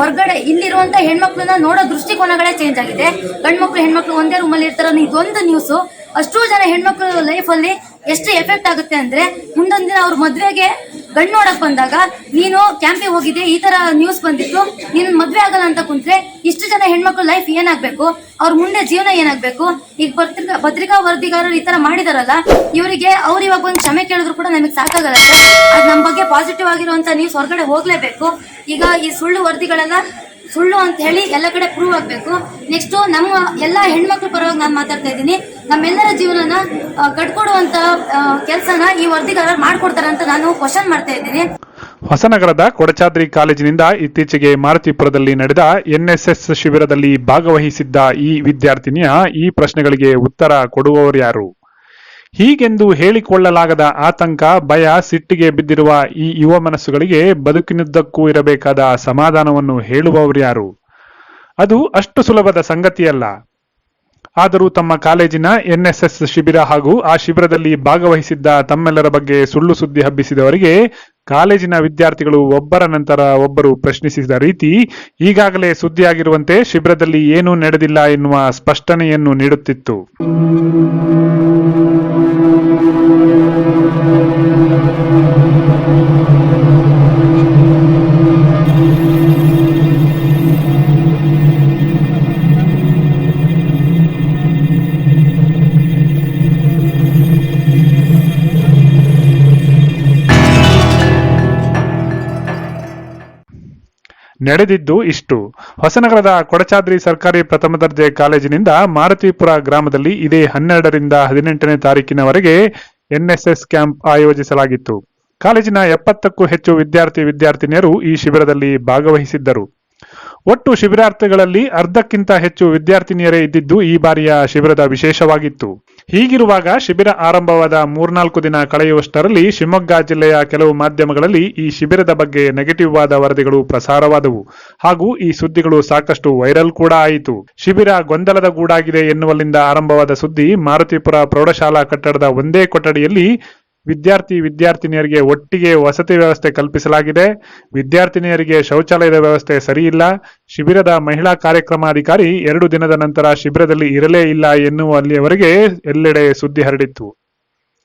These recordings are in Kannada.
ಹೊರಗಡೆ ಇಲ್ಲಿರುವಂತ ಹೆಣ್ಮಕ್ಳನ್ನ ನೋಡೋ ದೃಷ್ಟಿಕೋನಗಳೇ ಚೇಂಜ್ ಆಗಿದೆ. ಗಂಡ್ಮಕ್ಳು, ಹೆಣ್ಮಕ್ಳು ಒಂದೇ ರೂಮಲ್ಲಿ ಇರ್ತಾರ ಇದೊಂದು ನ್ಯೂಸ್ ಅಷ್ಟು ಜನ ಹೆಣ್ಮಕ್ಳು ಲೈಫ್ ಅಲ್ಲಿ ಎಷ್ಟು ಎಫೆಕ್ಟ್ ಆಗುತ್ತೆ ಅಂದ್ರೆ ಮುಂದೊಂದು ದಿನ ಅವ್ರ ಮದ್ವೆಗೆ ಗಂಡು ನೋಡಕ್ ಬಂದಾಗ, ನೀನು ಕ್ಯಾಂಪಿಗೆ ಹೋಗಿದ್ದೆ, ಈ ತರ ನ್ಯೂಸ್ ಬಂದಿತ್ತು, ನೀನು ಮದ್ವೆ ಆಗಲ್ಲ ಅಂತ ಕುಂತ್ರೆ ಇಷ್ಟು ಜನ ಹೆಣ್ಮಕ್ಳು ಲೈಫ್ ಏನಾಗ್ಬೇಕು? ಅವ್ರ ಮುಂದೆ ಜೀವನ ಏನಾಗ್ಬೇಕು? ಈಗ ಪತ್ರಿಕಾ ಪತ್ರಿಕಾ ವರದಿಗಾರರು ಈ ತರ ಮಾಡಿದಾರಲ್ಲ, ಇವರಿಗೆ ಅವ್ರು ಇವಾಗ ಒಂದು ಕ್ಷಮೆ ಕೇಳಿದ್ರು ಕೂಡ ನಮಗೆ ಸಾಕಾಗಲ್ಲ ಅದು ನಮ್ಮ ನಮ್ ಬಗ್ಗೆ ಪಾಸಿಟಿವ್ ಆಗಿರುವಂತ ನ್ಯೂಸ್ ಹೊರಗಡೆ ಹೋಗ್ಲೇಬೇಕು. ಈಗ ಈ ಸುಳ್ಳು ವರದಿಗಳೆಲ್ಲ ಸುಳ್ಳು ಅಂತ ಹೇಳಿ ಎಲ್ಲ ಕಡೆ ಪ್ರೂವ್ ಆಗಬೇಕು. ನೆಕ್ಸ್ಟ್ ನಮ್ಮ ಎಲ್ಲ ಹೆಣ್ಮಕ್ಳ ಪರವಾಗಿ ನಾನು ಮಾತಾಡ್ತಾ ಇದ್ದೀನಿ. ನಮ್ಮೆಲ್ಲರ ಜೀವನನ ಕಟ್ಕೊಡುವಂತ ಕೆಲಸನ ಈ ವರದಿಗಾರರು ಮಾಡ್ಕೊಡ್ತಾರ ಅಂತ ನಾನು ಕ್ವಶನ್ ಮಾಡ್ತಾ ಇದ್ದೀನಿ. ಹೊಸನಗರದ ಕೊಡಚಾದ್ರಿ ಕಾಲೇಜಿನಿಂದ ಇತ್ತೀಚೆಗೆ ಮಾರುತಿಪುರದಲ್ಲಿ ನಡೆದ ಎನ್ಎಸ್ಎಸ್ ಶಿಬಿರದಲ್ಲಿ ಭಾಗವಹಿಸಿದ್ದ ಈ ವಿದ್ಯಾರ್ಥಿನಿಯ ಈ ಪ್ರಶ್ನೆಗಳಿಗೆ ಉತ್ತರ ಕೊಡುವವರು ಯಾರು? ಹೀಗೆಂದು ಹೇಳಿಕೊಳ್ಳಲಾಗದ ಆತಂಕ, ಭಯ, ಸಿಟ್ಟಿಗೆ ಬಿದ್ದಿರುವ ಈ ಯುವ ಮನಸ್ಸುಗಳಿಗೆ ಬದುಕಿನುದ್ದಕ್ಕೂ ಇರಬೇಕಾದ ಸಮಾಧಾನವನ್ನು ಹೇಳುವವರು ಯಾರು? ಅದು ಅಷ್ಟು ಸುಲಭದ ಸಂಗತಿಯಲ್ಲ. ಆದರೂ ತಮ್ಮ ಕಾಲೇಜಿನ ಎನ್ಎಸ್ಎಸ್ ಶಿಬಿರ ಹಾಗೂ ಆ ಶಿಬಿರದಲ್ಲಿ ಭಾಗವಹಿಸಿದ್ದ ತಮ್ಮೆಲ್ಲರ ಬಗ್ಗೆ ಸುಳ್ಳು ಸುದ್ದಿ ಹಬ್ಬಿಸಿದವರಿಗೆ ಕಾಲೇಜಿನ ವಿದ್ಯಾರ್ಥಿಗಳು ಒಬ್ಬರ ನಂತರ ಒಬ್ಬರು ಪ್ರಶ್ನಿಸಿದ ರೀತಿ ಈಗಾಗಲೇ ಸುದ್ದಿಯಾಗಿರುವಂತೆ ಶಿಬಿರದಲ್ಲಿ ಏನೂ ನಡೆದಿಲ್ಲ ಎನ್ನುವ ಸ್ಪಷ್ಟನೆಯನ್ನು ನೀಡುತ್ತಿತ್ತು. ನಡೆದಿದ್ದು ಇಷ್ಟು. ಹೊಸನಗರದ ಕೊಡಚಾದ್ರಿ ಸರ್ಕಾರಿ ಪ್ರಥಮ ದರ್ಜೆ ಕಾಲೇಜಿನಿಂದ ಮಾರುತಿಪುರ ಗ್ರಾಮದಲ್ಲಿ ಇದೇ ಹನ್ನೆರಡರಿಂದ ಹದಿನೆಂಟನೇ ತಾರೀಕಿನವರೆಗೆ ಎನ್ಎಸ್ಎಸ್ ಕ್ಯಾಂಪ್ ಆಯೋಜಿಸಲಾಗಿತ್ತು. ಕಾಲೇಜಿನ ಎಪ್ಪತ್ತಕ್ಕೂ ಹೆಚ್ಚು ವಿದ್ಯಾರ್ಥಿ ವಿದ್ಯಾರ್ಥಿನಿಯರು ಈ ಶಿಬಿರದಲ್ಲಿ ಭಾಗವಹಿಸಿದ್ದರು. ಒಟ್ಟು ಶಿಬಿರಾರ್ಥಿಗಳಲ್ಲಿ ಅರ್ಧಕ್ಕಿಂತ ಹೆಚ್ಚು ವಿದ್ಯಾರ್ಥಿನಿಯರೇ ಇದ್ದಿದ್ದು ಈ ಬಾರಿಯ ಶಿಬಿರದ ವಿಶೇಷವಾಗಿತ್ತು. ಹೀಗಿರುವಾಗ ಶಿಬಿರ ಆರಂಭವಾದ ಮೂರ್ನಾಲ್ಕು ದಿನ ಕಳೆಯುವಷ್ಟರಲ್ಲಿ ಶಿವಮೊಗ್ಗ ಜಿಲ್ಲೆಯ ಕೆಲವು ಮಾಧ್ಯಮಗಳಲ್ಲಿ ಈ ಶಿಬಿರದ ಬಗ್ಗೆ ನೆಗೆಟಿವ್ ವಾದ ವರದಿಗಳು ಪ್ರಸಾರವಾದವು. ಹಾಗೂ ಈ ಸುದ್ದಿಗಳು ಸಾಕಷ್ಟು ವೈರಲ್ ಕೂಡ ಆಯಿತು. ಶಿಬಿರ ಗೊಂದಲದ ಗೂಡಾಗಿದೆ ಎನ್ನುವಲ್ಲಿಂದ ಆರಂಭವಾದ ಸುದ್ದಿ ಮಾರುತಿಪುರ ಪ್ರೌಢಶಾಲಾ ಕಟ್ಟಡದ ಒಂದೇ ಕೊಠಡಿಯಲ್ಲಿ ವಿದ್ಯಾರ್ಥಿ ವಿದ್ಯಾರ್ಥಿನಿಯರಿಗೆ ಒಟ್ಟಿಗೆ ವಸತಿ ವ್ಯವಸ್ಥೆ ಕಲ್ಪಿಸಲಾಗಿದೆ. ವಿದ್ಯಾರ್ಥಿನಿಯರಿಗೆ ಶೌಚಾಲಯದ ವ್ಯವಸ್ಥೆ ಸರಿಯಿಲ್ಲ. ಶಿಬಿರದ ಮಹಿಳಾ ಕಾರ್ಯಕ್ರಮಾಧಿಕಾರಿ ಎರಡು ದಿನದ ನಂತರ ಶಿಬಿರದಲ್ಲಿ ಇರಲೇ ಇಲ್ಲ ಎನ್ನುವ ಅಲ್ಲಿಯವರೆಗೆ ಎಲ್ಲೆಡೆ ಸುದ್ದಿ ಹರಡಿತ್ತು.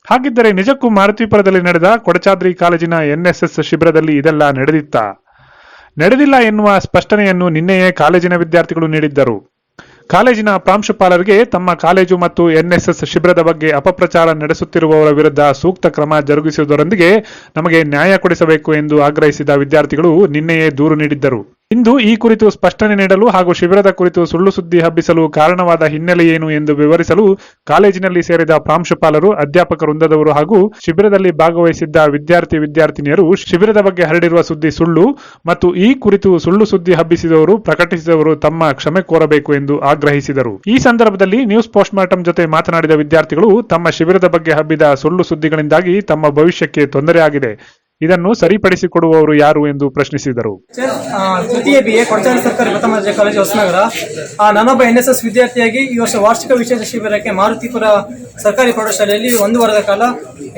ಹಾಗಿದ್ದರೆ ನಿಜಕ್ಕೂ ಮಾರುತಿಪುರದಲ್ಲಿ ನಡೆದ ಕೊಡಚಾದ್ರಿ ಕಾಲೇಜಿನ ಎನ್ಎಸ್ಎಸ್ ಶಿಬಿರದಲ್ಲಿ ಇದೆಲ್ಲ ನಡೆದಿತ್ತಾ? ನಡೆದಿಲ್ಲ ಎನ್ನುವ ಸ್ಪಷ್ಟನೆಯನ್ನು ನಿನ್ನೆಯೇ ಕಾಲೇಜಿನ ವಿದ್ಯಾರ್ಥಿಗಳು ನೀಡಿದ್ದರು. ಕಾಲೇಜಿನ ಪ್ರಾಂಶುಪಾಲರಿಗೆ ತಮ್ಮ ಕಾಲೇಜು ಮತ್ತು ಎನ್ಎಸ್ಎಸ್ ಶಿಬಿರದ ಬಗ್ಗೆ ಅಪಪ್ರಚಾರ ನಡೆಸುತ್ತಿರುವವರ ವಿರುದ್ಧ ಸೂಕ್ತ ಕ್ರಮ ಜರುಗಿಸುವುದರೊಂದಿಗೆ ನಮಗೆ ನ್ಯಾಯ ಕೊಡಿಸಬೇಕು ಎಂದು ಆಗ್ರಹಿಸಿದ ವಿದ್ಯಾರ್ಥಿಗಳು ನಿನ್ನೆಯೇ ದೂರು ನೀಡಿದ್ದರು. ಇಂದು ಈ ಕುರಿತು ಸ್ಪಷ್ಟನೆ ನೀಡಲು ಹಾಗೂ ಶಿಬಿರದ ಕುರಿತು ಸುಳ್ಳು ಸುದ್ದಿ ಹಬ್ಬಿಸಲು ಕಾರಣವಾದ ಹಿನ್ನೆಲೆ ಏನು ಎಂದು ವಿವರಿಸಲು ಕಾಲೇಜಿನಲ್ಲಿ ಸೇರಿದ ಪ್ರಾಂಶುಪಾಲರು ಅಧ್ಯಾಪಕ ವೃಂದದವರು ಹಾಗೂ ಶಿಬಿರದಲ್ಲಿ ಭಾಗವಹಿಸಿದ್ದ ವಿದ್ಯಾರ್ಥಿ ವಿದ್ಯಾರ್ಥಿನಿಯರು ಶಿಬಿರದ ಬಗ್ಗೆ ಹರಡಿರುವ ಸುದ್ದಿ ಸುಳ್ಳು ಮತ್ತು ಈ ಕುರಿತು ಸುಳ್ಳು ಸುದ್ದಿ ಹಬ್ಬಿಸಿದವರು, ಪ್ರಕಟಿಸಿದವರು ತಮ್ಮ ಕ್ಷಮೆ ಕೋರಬೇಕು ಎಂದು ಆಗ್ರಹಿಸಿದರು. ಈ ಸಂದರ್ಭದಲ್ಲಿ ನ್ಯೂಸ್ ಪೋಸ್ಟ್ ಮಾರ್ಟಂ ಜೊತೆ ಮಾತನಾಡಿದ ವಿದ್ಯಾರ್ಥಿಗಳು, ತಮ್ಮ ಶಿಬಿರದ ಬಗ್ಗೆ ಹಬ್ಬಿದ ಸುಳ್ಳು ಸುದ್ದಿಗಳಿಂದಾಗಿ ತಮ್ಮ ಭವಿಷ್ಯಕ್ಕೆ ತೊಂದರೆಯಾಗಿದೆ ಇದನ್ನು ಸರಿಪಡಿಸಿಕೊಡುವವರು ಯಾರು ಎಂದು ಪ್ರಶ್ನಿಸಿದರು. ತೃತೀಯ ಬಿ ಎ ಕೊಡಚಾರಿ ಸರ್ಕಾರಿ ಪ್ರಥಮ ದರ್ಜೆ ಕಾಲೇಜು ಹೊಸನಗರ. ನಾನೊಬ್ಬ ಎನ್ ಎಸ್ ಎಸ್ ವಿದ್ಯಾರ್ಥಿಯಾಗಿ ಈ ವರ್ಷ ವಾರ್ಷಿಕ ವಿಶೇಷ ಶಿಬಿರಕ್ಕೆ ಮಾರುತಿಪುರ ಸರ್ಕಾರಿ ಪ್ರೌಢಶಾಲೆಯಲ್ಲಿ ಒಂದು ವಾರದ ಕಾಲ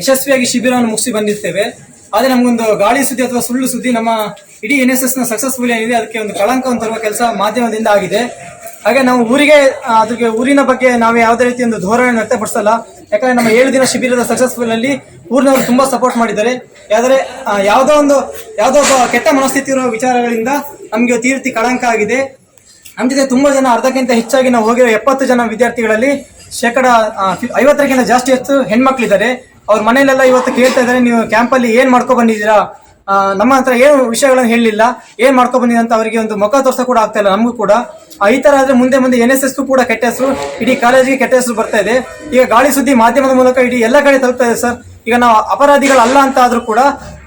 ಯಶಸ್ವಿಯಾಗಿ ಶಿಬಿರವನ್ನು ಮುಗಿಸಿ ಬಂದಿರ್ತೇವೆ. ಆದರೆ ನಮಗೊಂದು ಗಾಳಿ ಸುದ್ದಿ ಅಥವಾ ಸುಳ್ಳು ಸುದ್ದಿ ನಮ್ಮ ಇಡೀ ಎನ್ ಎಸ್ ಎಸ್ನ ಸಕ್ಸಸ್ಫುಲ್ ಏನಿದೆ ಅದಕ್ಕೆ ಒಂದು ಕಳಂಕವನ್ನು ತರುವ ಕೆಲಸ ಮಾಧ್ಯಮದಿಂದ ಆಗಿದೆ. ಹಾಗೆ ನಾವು ಊರಿಗೆ ಅದಕ್ಕೆ ಊರಿನ ಬಗ್ಗೆ ನಾವು ಯಾವುದೇ ರೀತಿ ಒಂದು ಧೋರಣೆ ವ್ಯಕ್ತಪಡಿಸಲ್ಲ. ಯಾಕಂದ್ರೆ ನಮ್ಮ ಏಳು ದಿನ ಶಿಬಿರದ ಸಕ್ಸಸ್ಫುಲ್ ಅಲ್ಲಿ ಊರಿನವರು ತುಂಬಾ ಸಪೋರ್ಟ್ ಮಾಡಿದ್ದಾರೆ. ಯಾವ್ದಾದ್ರೆ ಯಾವ್ದೋ ಒಂದು, ಯಾವುದೋ ಒಬ್ಬ ಕೆಟ್ಟ ಮನಸ್ಥಿತಿ ಇರುವ ವಿಚಾರಗಳಿಂದ ನಮಗೆ ತೀರ್ತಿ ರೀತಿ ಕಳಂಕ ಆಗಿದೆ. ನಮ್ಮ ಜೊತೆ ತುಂಬಾ ಜನ, ಅರ್ಧಕ್ಕಿಂತ ಹೆಚ್ಚಾಗಿ ನಾವು ಹೋಗಿರೋ ಎಪ್ಪತ್ತು ಜನ ವಿದ್ಯಾರ್ಥಿಗಳಲ್ಲಿ ಶೇಕಡ ಐವತ್ತಕ್ಕಿಂತ ಜಾಸ್ತಿ ಹೆಚ್ಚು ಹೆಣ್ಮಕ್ಳಿದ್ದಾರೆ. ಅವ್ರ ಮನೆಯಲ್ಲೆಲ್ಲ ಇವತ್ತು ಕೇಳ್ತಾ ಇದ್ದಾರೆ, ನೀವು ಕ್ಯಾಂಪಲ್ಲಿ ಏನ್ ಮಾಡ್ಕೊ ಬಂದಿದ್ದೀರಾ? ನಮ್ಮ ಹತ್ರ ಏನು ವಿಷಯಗಳನ್ನು ಹೇಳಲಿಲ್ಲ ಏನ್ ಮಾಡ್ಕೊ ಬಂದಿದೆ ಅಂತ ಅವರಿಗೆ ಒಂದು ಮುಖ ತೋರ್ಸ ಕೂಡ ಆಗ್ತಾ ಇಲ್ಲ, ನಮಗೂ ಕೂಡ. ಈ ತರ ಆದ್ರೆ ಮುಂದೆ ಮುಂದೆ ಎನ್ ಎಸ್ ಕೂಡ ಕೆಟ್ಟ ಹೆಸರು, ಇಡೀ ಕಾಲೇಜಿಗೆ ಕೆಟ್ಟ ಹೆಸರು ಬರ್ತಾ ಇದೆ. ಈಗ ಗಾಳಿ ಸುದ್ದಿ ಮಾಧ್ಯಮದ ಮೂಲಕ ಇಡೀ ಎಲ್ಲ ಕಡೆ ತಲುಪ್ತಾ ಇದೆ ಸರ್. ಈಗ ನಾವು ಅಪರಾಧಿಗಳಲ್ಲ ಅಂತ ಆದ್ರೂ ಕೂಡ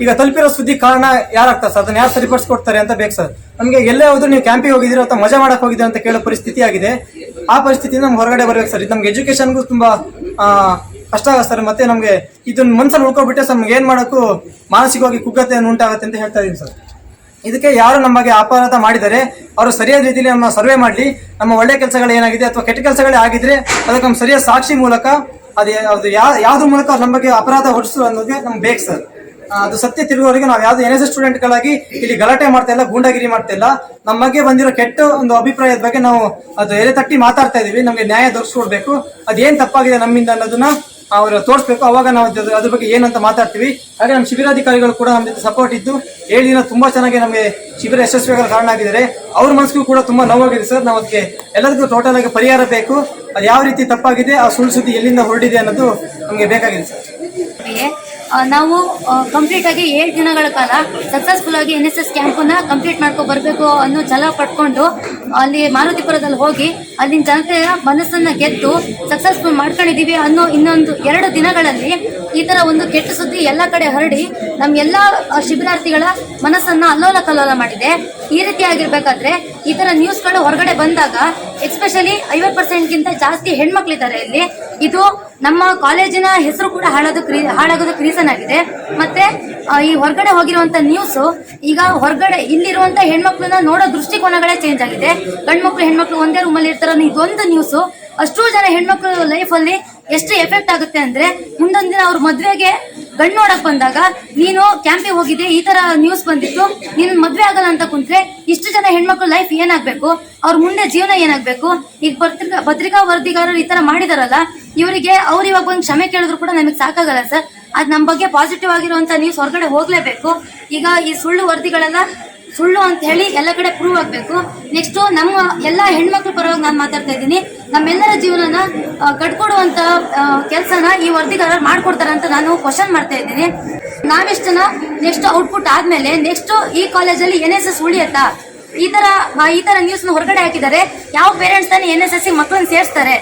ಈಗ ತಲುಪಿರೋ ಸುದ್ದಿ ಕಾರಣ ಯಾರಾಗ್ತಾರೆ ಸರ್? ಅದನ್ನ ಯಾರು ಸರಿಪಡಿಸ್ಕೊಡ್ತಾರೆ ಅಂತ ಬೇಕು ಸರ್. ನಮಗೆ ಎಲ್ಲೇ ಹೋದ್ರು ನೀವು ಕ್ಯಾಂಪಿಗೆ ಹೋಗಿದ್ದೀರ ಅಥವಾ ಮಜಾ ಮಾಡಕ್ ಹೋಗಿದ್ದೀರಾ ಅಂತ ಕೇಳೋ ಪರಿಸ್ಥಿತಿ ಆಗಿದೆ. ಆ ಪರಿಸ್ಥಿತಿಯಿಂದ ನಮ್ಗೆ ಹೊರಗಡೆ ಬರ್ಬೇಕು ಸರ್. ಇದು ನಮ್ಗೆ ಎಜುಕೇಶನ್ಗೂ ತುಂಬಾ ಕಷ್ಟ ಆಗುತ್ತೆ ಸರ್. ಮತ್ತೆ ನಮ್ಗೆ ಇದನ್ನ ಮನ್ಸಲ್ಲಿ ಉಳ್ಕೊಬಿಟ್ಟೆ ನಮ್ಗೆ ಏನ್ ಮಾಡೋಕ್ಕೂ ಮಾನಸಿಕವಾಗಿ ಕುಗ್ಗತೆ ಉಂಟಾಗುತ್ತೆ ಅಂತ ಹೇಳ್ತಾ ಇದೀನಿ ಸರ್. ಇದಕ್ಕೆ ಯಾರು ನಮಗೆ ಅಪರಾಧ ಮಾಡಿದರೆ ಅವರು ಸರಿಯಾದ ರೀತಿಯಲ್ಲಿ ನಮ್ಮ ಸರ್ವೆ ಮಾಡಲಿ, ನಮ್ಮ ಒಳ್ಳೆ ಕೆಲಸಗಳು ಏನಾಗಿದೆ ಅಥವಾ ಕೆಟ್ಟ ಕೆಲಸಗಳೇ ಆಗಿದ್ರೆ ಅದಕ್ಕೆ ನಮ್ಮ ಸರಿಯಾದ ಸಾಕ್ಷಿ ಮೂಲಕ ಅದು ಅದು ಯಾವ ಮೂಲಕ ನಮ್ಮ ಬಗ್ಗೆ ಅಪರಾಧ ಹೊಡಿಸು ಅನ್ನೋದಕ್ಕೆ ನಮ್ಗೆ ಬೇಕು ಸರ್. ಅದು ಸತ್ಯ ತಿರುಗುವವರೆಗೆ ನಾವು ಯಾವ್ದು ಎನ್ ಎಸ್ ಎಸ್ ಸ್ಟೂಡೆಂಟ್ಗಳಾಗಿ ಇಲ್ಲಿ ಗಲಾಟೆ ಮಾಡ್ತಾ ಇಲ್ಲ, ಗೂಂಡಾಗಿರಿ ಮಾಡ್ತಾ ಇಲ್ಲ ನಮ್ಮ ಬಂದಿರೋ ಕೆಟ್ಟ ಒಂದು ಅಭಿಪ್ರಾಯದ ಬಗ್ಗೆ ನಾವು ಅದು ಎಲೆ ತಟ್ಟಿ ಮಾತಾಡ್ತಾ ಇದೀವಿ, ನಮಗೆ ನ್ಯಾಯ ದೊರಕಿಸ್ಕೊಡ್ಬೇಕು ಅದೇನು ತಪ್ಪಾಗಿದೆ ನಮ್ಮಿಂದ ಅನ್ನೋದನ್ನ ಅವರು ತೋರಿಸ್ಬೇಕು, ಅವಾಗ ನಾವು ಅದ್ರ- ಬಗ್ಗೆ ಏನಂತ ಮಾತಾಡ್ತೀವಿ. ಹಾಗೆ ನಮ್ಮ ಶಿಬಿರಾಧಿಕಾರಿಗಳು ಕೂಡ ನಮ್ಮ ಜೊತೆ ಸಪೋರ್ಟ್ ಇದ್ದು ಏಳು ದಿನ ತುಂಬಾ ಚೆನ್ನಾಗಿ ನಮಗೆ ಶಿಬಿರ ಯಶಸ್ವಿಯಾಗಲು ಕಾರಣ ಆಗಿದ್ದಾರೆ. ಅವ್ರ ಮನಸ್ಸಿಗೂ ಕೂಡ ತುಂಬಾ ನೋವಾಗಿದೆ ಸರ್. ನಾವು ಅದಕ್ಕೆ ಎಲ್ಲದಕ್ಕೂ ಟೋಟಲ್ ಆಗಿ ಪರಿಹಾರ ಬೇಕು. ಅದು ಯಾವ ರೀತಿ ತಪ್ಪಾಗಿದೆ, ಆ ಸುಳ್ಳು ಸುದ್ದಿ ಎಲ್ಲಿಂದ ಹೊರಡಿದೆ ಅನ್ನೋದು ನಮಗೆ ಬೇಕಾಗಿದೆ ಸರ್. ನಾವು ಕಂಪ್ಲೀಟ್ ಆಗಿ ಏಳು ದಿನಗಳ ಕಾಲ ಸಕ್ಸಸ್ಫುಲ್ ಆಗಿ ಎನ್ ಎಸ್ ಎಸ್ ಕ್ಯಾಂಪನ್ನ ಕಂಪ್ಲೀಟ್ ಮಾಡ್ಕೊ ಬರಬೇಕು ಅನ್ನೋ ಛಲ ಪಡ್ಕೊಂಡು ಅಲ್ಲಿ ಮಾರುತಿಪುರದಲ್ಲಿ ಹೋಗಿ ಅಲ್ಲಿನ ಜನತೆಯ ಮನಸ್ಸನ್ನ ಗೆದ್ದು ಸಕ್ಸಸ್ಫುಲ್ ಮಾಡ್ಕೊಂಡಿದೀವಿ ಅನ್ನೋ ಇನ್ನೊಂದು ಎರಡು ದಿನಗಳಲ್ಲಿ ಈ ಥರ ಒಂದು ಕೆಟ್ಟ ಸುದ್ದಿ ಎಲ್ಲ ಕಡೆ ಹರಡಿ ಎಲ್ಲಾ ಶಿಬಿರಾರ್ಥಿಗಳ ಮನಸ್ಸನ್ನ ಅಲ್ಲೋಲ ಕಲ್ಲೋಲ ಮಾಡಿದೆ. ಈ ರೀತಿ ಆಗಿರ್ಬೇಕಾದ್ರೆ ಈ ತರ ನ್ಯೂಸ್ಗಳು ಹೊರಗಡೆ ಬಂದಾಗ ಎಸ್ಪೆಷಲಿ ಐವತ್ ಪರ್ಸೆಂಟ್ಗಿಂತ ಜಾಸ್ತಿ ಹೆಣ್ಮಕ್ಳಿದ್ದಾರೆ ಇಲ್ಲಿ. ಇದು ನಮ್ಮ ಕಾಲೇಜಿನ ಹೆಸರು ಕೂಡ ಹಾಳೋದು ಕ್ರೀ ಹಾಳಾಗೋದಕ್ಕೆ ರೀಸನ್ ಆಗಿದೆ. ಮತ್ತೆ ಈ ಹೊರಗಡೆ ಹೋಗಿರುವಂತ ನ್ಯೂಸ್ ಈಗ ಹೊರಗಡೆ ಇಲ್ಲಿರುವಂತ ಹೆಣ್ಮಕ್ಳನ್ನ ನೋಡೋ ದೃಷ್ಟಿಕೋನಗಳೇ ಚೇಂಜ್ ಆಗಿದೆ. ಗಂಡ್ಮಕ್ಳು, ಹೆಣ್ಮಕ್ಳು ಒಂದೇ ರೂಮಲ್ಲಿ ಇರ್ತಾರ ಇದೊಂದು ನ್ಯೂಸ್ ಅಷ್ಟೋ ಜನ ಹೆಣ್ಮಕ್ಳು ಲೈಫ್ ಅಲ್ಲಿ ಎಷ್ಟು ಎಫೆಕ್ಟ್ ಆಗುತ್ತೆ ಅಂದ್ರೆ ಮುಂದೊಂದ್ ದಿನ ಅವ್ರ ಮದ್ವೆಗೆ ಗಂಡು ನೋಡಕ್ ಬಂದಾಗ, ನೀನು ಕ್ಯಾಂಪಿಗೆ ಹೋಗಿದ್ದೆ, ಈ ತರ ನ್ಯೂಸ್ ಬಂದಿತ್ತು, ನೀನು ಮದ್ವೆ ಆಗಲ್ಲ ಅಂತ ಕುಂತ್ರೆ ಇಷ್ಟು ಜನ ಹೆಣ್ಮಕ್ಳು ಲೈಫ್ ಏನಾಗ್ಬೇಕು? ಅವ್ರ ಮುಂದೆ ಜೀವನ ಏನಾಗ್ಬೇಕು? ಈಗ ಪತ್ರಿಕಾ ಪತ್ರಿಕಾ ವರದಿಗಾರರು ಈ ತರ ಮಾಡಿದಾರಲ್ಲ, ಇವರಿಗೆ ಅವ್ರು ಇವಾಗ ಒಂದ್ ಕ್ಷಮೆ ಕೇಳಿದ್ರು ಕೂಡ ನಮಗೆ ಸಾಕಾಗಲ್ಲ ಸರ್. ಅದ್ ನಮ್ ಬಗ್ಗೆ ಪಾಸಿಟಿವ್ ಆಗಿರುವಂತ ನ್ಯೂಸ್ ಹೊರಗಡೆ ಹೋಗ್ಲೇಬೇಕು. ಈಗ ಈ ಸುಳ್ಳು ವರದಿಗಳೆಲ್ಲ ಸುಳ್ಳು ಅಂತ ಹೇಳಿ ಎಲ್ಲ ಕಡೆ ಪ್ರೂವ್ ಆಗಬೇಕು. ನೆಕ್ಸ್ಟ್ ನಮ್ಮ ಎಲ್ಲ ಹೆಣ್ಮಕ್ಳ ಪರವಾಗಿ ನಾನು ಮಾತಾಡ್ತಾ ಇದ್ದೀನಿ. ನಮ್ಮೆಲ್ಲರ ಜೀವನನ ಕಟ್ಕೊಡುವಂಥ ಕೆಲಸನ ಈ ವರದಿಗಾರರು ಮಾಡ್ಕೊಡ್ತಾರೆ ಅಂತ ನಾನು ಕ್ವಶನ್ ಮಾಡ್ತಾ ಇದ್ದೀನಿ. ನಾವೆಷ್ಟನ ನೆಕ್ಸ್ಟ್ ಔಟ್ಪುಟ್ ಆದ್ಮೇಲೆ ನೆಕ್ಸ್ಟ್ ಈ ಕಾಲೇಜಲ್ಲಿ ಎನ್ ಎಸ್ ಎಸ್ ಉಳಿಯತ್ತಾ? ಈ ಆ, ಈ ತರ ನ್ಯೂಸ್ ಹೊರಗಡೆ ಹಾಕಿದ್ದಾರೆ. ಯಾವ ಪೇರೆಂಟ್ಸ್ ತಾನೇ ಎನ್ ಎಸ್ ಎಸ್ ಮಕ್ಕಳನ್ನ ಸೇರಿಸ್ತಾರೆ?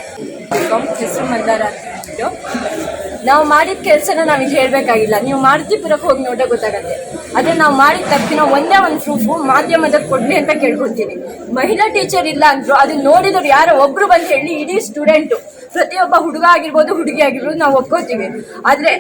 ನಾವು ಮಾಡಿದ ಕೆಲಸನ ನಾವು ಇಲ್ಲಿ ಹೇಳಬೇಕಾಗಿಲ್ಲ. ನೀವು ಮಾರುತಿಪುರಕ್ಕೆ ಹೋಗಿ ನೋಡೋ ಗೊತ್ತಾಗತ್ತೆ. ಅದೇ ನಾವು ಮಾಡಿದ ತಪ್ಪಿನ ಒಂದೇ ಒಂದು ಪ್ರೂಫು ಮಾಧ್ಯಮದ ಕೊಡ್ಲಿ ಅಂತ ಕೇಳ್ಕೊಳ್ತೀನಿ. ಮಹಿಳಾ ಟೀಚರ್ ಇಲ್ಲ ಅಂದ್ರು ಅದನ್ನ ನೋಡಿದವ್ರು ಯಾರೋ ಒಬ್ರು ಬಂದು ಹೇಳಿ, ಇಡೀ ಸ್ಟೂಡೆಂಟು ಪ್ರತಿಯೊಬ್ಬ ಹುಡುಗ ಆಗಿರ್ಬೋದು, ಹುಡುಗಿ ಆಗಿರ್ಬೋದು, ನಾವು ಒಪ್ಕೋತೀವಿ. ಆದ್ರೆ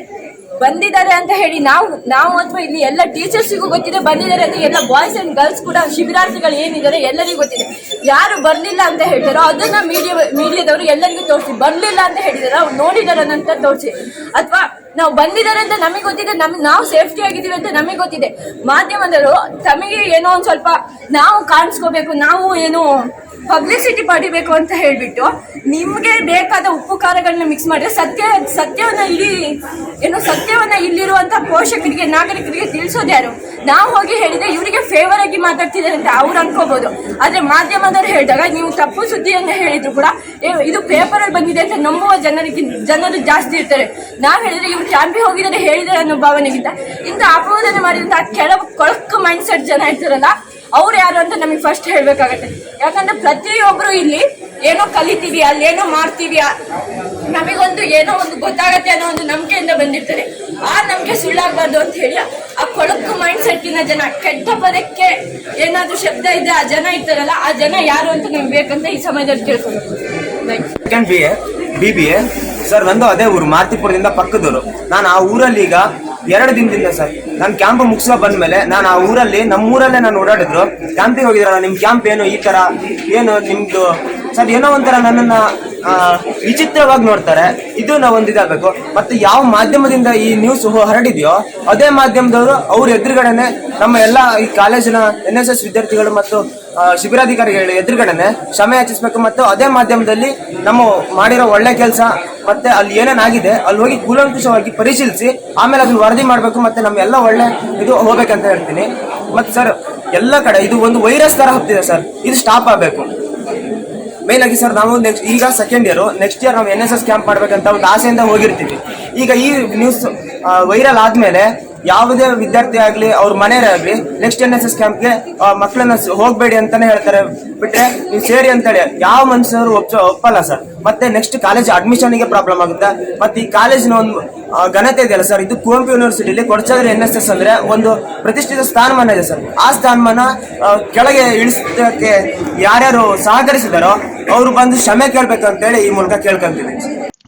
ಬಂದಿದ್ದಾರೆ ಅಂತ ಹೇಳಿ ನಾವು ನಾವು ಅಥವಾ ಇಲ್ಲಿ ಎಲ್ಲ ಟೀಚರ್ಸಿಗೂ ಗೊತ್ತಿದೆ, ಬಂದಿದ್ದಾರೆ ಅಂತ ಎಲ್ಲ ಬಾಯ್ಸ್ ಅಂಡ್ ಗರ್ಲ್ಸ್ ಕೂಡ, ಶಿಬಿರಾರ್ಥಿಗಳು ಏನಿದ್ದಾರೆ ಎಲ್ಲರಿಗೂ ಗೊತ್ತಿದೆ. ಯಾರು ಬರ್ಲಿಲ್ಲ ಅಂತ ಹೇಳ್ತಾರೋ ಅದನ್ನ ಮೀಡಿಯಾ ಮೀಡಿಯಾದವರು ಎಲ್ಲರಿಗೂ ತೋರಿಸಿ. ಬರ್ಲಿಲ್ಲ ಅಂತ ಹೇಳಿದಾರೆ, ಅವ್ರು ನೋಡಿದಾರೆ ಅಂತ ತೋರಿಸಿ. ಅಥವಾ ನಾವು ಬಂದಿದ್ದಾರೆ ಅಂತ ನಮಗೆ ಗೊತ್ತಿದೆ, ನಮ್, ನಾವು ಸೇಫ್ಟಿ ಆಗಿದ್ದೀವಿ ಅಂತ ನಮಗೆ ಗೊತ್ತಿದೆ. ಮಾಧ್ಯಮದವರು ತಮಗೆ ಏನೋ ಒಂದ್ ಸ್ವಲ್ಪ ನಾವು ಕಾಣಿಸ್ಕೋಬೇಕು, ನಾವು ಏನೋ ಪಬ್ಲಿಸಿಟಿ ಪಡಿಬೇಕು ಅಂತ ಹೇಳಿಬಿಟ್ಟು ನಿಮಗೆ ಬೇಕಾದ ಉಪ್ಪು ಖಾರಗಳನ್ನ ಮಿಕ್ಸ್ ಮಾಡಿದ್ರೆ ಸತ್ಯ, ಸತ್ಯವನ್ನ ಇಲ್ಲಿ, ಏನು ಸತ್ಯವನ್ನ ಇಲ್ಲಿರುವಂಥ ಪೋಷಕರಿಗೆ, ನಾಗರಿಕರಿಗೆ ತಿಳಿಸೋದು ಯಾರು? ನಾವು ಹೋಗಿ ಹೇಳಿದ್ರೆ ಇವರಿಗೆ ಫೇವರ್ ಆಗಿ ಮಾತಾಡ್ತಿದ್ದಾರೆ ಅಂತ ಅವ್ರು ಅನ್ಕೋಬಹುದು ಆದರೆ ಮಾಧ್ಯಮದವರು ಹೇಳಿದಾಗ ನೀವು ತಪ್ಪು ಸುದ್ದಿಯನ್ನ ಹೇಳಿದ್ರು ಕೂಡ ಇದು ಪೇಪರ್ ಅಲ್ಲಿ ಬಂದಿದೆ ಅಂತ ನಂಬುವ ಜನರಿಗೆ, ಜನರು ಜಾಸ್ತಿ ಇರ್ತಾರೆ. ನಾವು ಹೇಳಿದ್ರೆ ಇವ್ರು ಕ್ಯಾಂಪಿ ಹೋಗಿದ್ದಾರೆ ಹೇಳಿದ್ದಾರೆ ಅನ್ನೋ ಭಾವನೆಗಿಂತ ಇಂಥ ಅಪವಾದನೆ ಮಾಡಿದಂತ ಕೆಳ ಕೊಳಕು ಮೈಂಡ್ ಸೆಟ್ ಜನ ಇರ್ತಾರಲ್ಲ ಅವ್ರು ಯಾರು ಅಂತ ನಮಗೆ ಫಸ್ಟ್ ಹೇಳ್ಬೇಕಾಗತ್ತೆ. ಯಾಕಂದ್ರೆ ಪ್ರತಿಯೊಬ್ಬರು ಇಲ್ಲಿ ಏನೋ ಕಲಿತೀವಿ ಅಲ್ಲಿ ಏನೋ ಮಾಡ್ತೀವಿ ನಮಗೊಂದು ಏನೋ ಒಂದು ಗೊತ್ತಾಗತ್ತೆ ಅನ್ನೋ ಒಂದು ನಂಬಿಕೆಯಿಂದ ಬಂದಿರ್ತಾರೆ. ಆ ನಂಬಿಕೆ ಸುಳ್ಳಾಗಬಾರ್ದು ಅಂತ ಹೇಳಿ ಆ ಕೊಳಕು ಮೈಂಡ್ ಸೆಟ್ಟಿನ ಜನ, ಕೆಟ್ಟ ಪದಕ್ಕೆ ಏನಾದ್ರೂ ಶಬ್ದ ಇದ್ರೆ ಆ ಜನ ಇರ್ತಾರಲ್ಲ, ಆ ಜನ ಯಾರು ಅಂತ ನಮ್ಗೆ ಬೇಕಂತ ಈ ಸಮಯದಲ್ಲಿ ಕೇಳ್ಕೊಂಡು. B B B A sir ನಂದು ಅದೇ ಊರು, ಮಾರ್ತಿಪುರದಿಂದ ಪಕ್ಕದೂರು. ನಾನು ಆ ಊರಲ್ಲಿ ಈಗ ಎರಡು ದಿನದಿಂದ ಸರ್ ನಾನು ಕ್ಯಾಂಪ್ ಮುಗಿಸೋ ಬಂದ್ಮೇಲೆ ನಾನು ಆ ಊರಲ್ಲಿ ನಮ್ಮ ಊರಲ್ಲೇ ನಾನು ಓಡಾಡಿದ್ರು. ಕ್ಯಾಂಪಿಗೆ ಹೋಗಿದ್ರಲ್ಲ ನಿಮ್ಮ ಕ್ಯಾಂಪ್ ಏನು ಈ ತರ ಏನು ನಿಮ್ದು ಸರ್, ಏನೋ ಒಂಥರ ನನ್ನನ್ನ ವಿಚಿತ್ರವಾಗಿ ನೋಡ್ತಾರೆ. ಇದು ನಾವು ಒಂದು ಇದಾಗಬೇಕು. ಮತ್ತು ಯಾವ ಮಾಧ್ಯಮದಿಂದ ಈ ನ್ಯೂಸ್ ಹರಡಿದೆಯೋ, ಅದೇ ಮಾಧ್ಯಮದವರು ಅವ್ರ ಎದುರುಗಡೆನೆ ನಮ್ಮ ಎಲ್ಲ ಈ ಕಾಲೇಜಿನ ಎನ್ ಎಸ್ ಎಸ್ ವಿದ್ಯಾರ್ಥಿಗಳು ಮತ್ತು ಶಿಬಿರಾಧಿಕಾರಿಗಳ ಎದುರುಗಡೆನೆ ಕ್ಷಮೆ ಯಾಚಿಸಬೇಕು ಮತ್ತು ಅದೇ ಮಾಧ್ಯಮದಲ್ಲಿ ನಮ್ಮ ಮಾಡಿರೋ ಒಳ್ಳೆ ಕೆಲಸ ಮತ್ತೆ ಅಲ್ಲಿ ಏನೇನಾಗಿದೆ ಅಲ್ಲಿ ಹೋಗಿ ಕೂಲಂಕುಷವಾಗಿ ಪರಿಶೀಲಿಸಿ ಆಮೇಲೆ ಅದನ್ನ ವರದಿ ಮಾಡಬೇಕು ಮತ್ತೆ ನಮ್ಮ ಎಲ್ಲ ಒಳ್ಳೆ ಇದು ಹೋಗ್ಬೇಕಂತ ಹೇಳ್ತೀನಿ. ಮತ್ತೆ ಸರ್, ಎಲ್ಲ ಕಡೆ ಇದು ಒಂದು ವೈರಸ್ ಥರ ಹಬ್ತಿದೆ ಸರ್. ಇದು ಸ್ಟಾಪ್ ಆಗಬೇಕು. ಮೇನ್ ಆಗಿ ಸರ್ ನಾವು ನೆಕ್ಸ್ಟ್ ಈಗ ಸೆಕೆಂಡ್ ಇಯರ್ ನೆಕ್ಸ್ಟ್ ಇಯರ್ ನಾವು ಎನ್ ಎಸ್ ಎಸ್ ಕ್ಯಾಂಪ್ ಮಾಡ್ಬೇಕಂತ ಒಂದು ಆಸೆಯಿಂದ ಹೋಗಿರ್ತೀವಿ. ಈಗ ಈ ನ್ಯೂಸ್ ವೈರಲ್ ಆದ್ಮೇಲೆ ಯಾವುದೇ ವಿದ್ಯಾರ್ಥಿ ಆಗಲಿ, ಅವ್ರ ಮನೆಯವರೇ ಆಗಲಿ ನೆಕ್ಸ್ಟ್ ಎನ್ ಎಸ್ ಎಸ್ ಕ್ಯಾಂಪ್ಗೆ ಮಕ್ಕಳನ್ನ ಹೋಗ್ಬೇಡಿ ಅಂತಾನೆ ಹೇಳ್ತಾರೆ. ಬಿಟ್ರೆ ನೀವು ಸೇರಿ ಅಂತೇಳಿ ಯಾವ ಮನುಷ್ಯರು ಒಪ್ಪ, ಒಪ್ಪಲ್ಲ ಸರ್ ಮತ್ತೆ ನೆಕ್ಸ್ಟ್ ಕಾಲೇಜ್ ಅಡ್ಮಿಷನ್ಗೆ ಪ್ರಾಬ್ಲಮ್ ಆಗುತ್ತೆ. ಮತ್ತೆ ಈ ಕಾಲೇಜಿನ ಒಂದು ಘನತೆ ಇದೆಯಲ್ಲ ಸರ್ ಇದು ಕುವೆಂಪು ಯೂನಿವರ್ಸಿಟಿಯಲ್ಲಿ ಕೊಡಚಾದ್ರೆ ಎನ್ ಎಸ್ ಎಸ್ ಅಂದ್ರೆ ಒಂದು ಪ್ರತಿಷ್ಠಿತ ಸ್ಥಾನಮಾನ ಇದೆ ಸರ್ ಆ ಸ್ಥಾನಮಾನ ಕೆಳಗೆ ಇಳಿಸಕ್ಕೆ ಯಾರ್ಯಾರು ಸಹಕರಿಸಿದಾರೋ, ಅವರು ಬಂದು ಕ್ಷಮೆ ಕೇಳ್ಬೇಕು ಅಂತೇಳಿ ಈ ಮೂಲಕ ಕೇಳ್ಕೊಂತೀನಿ.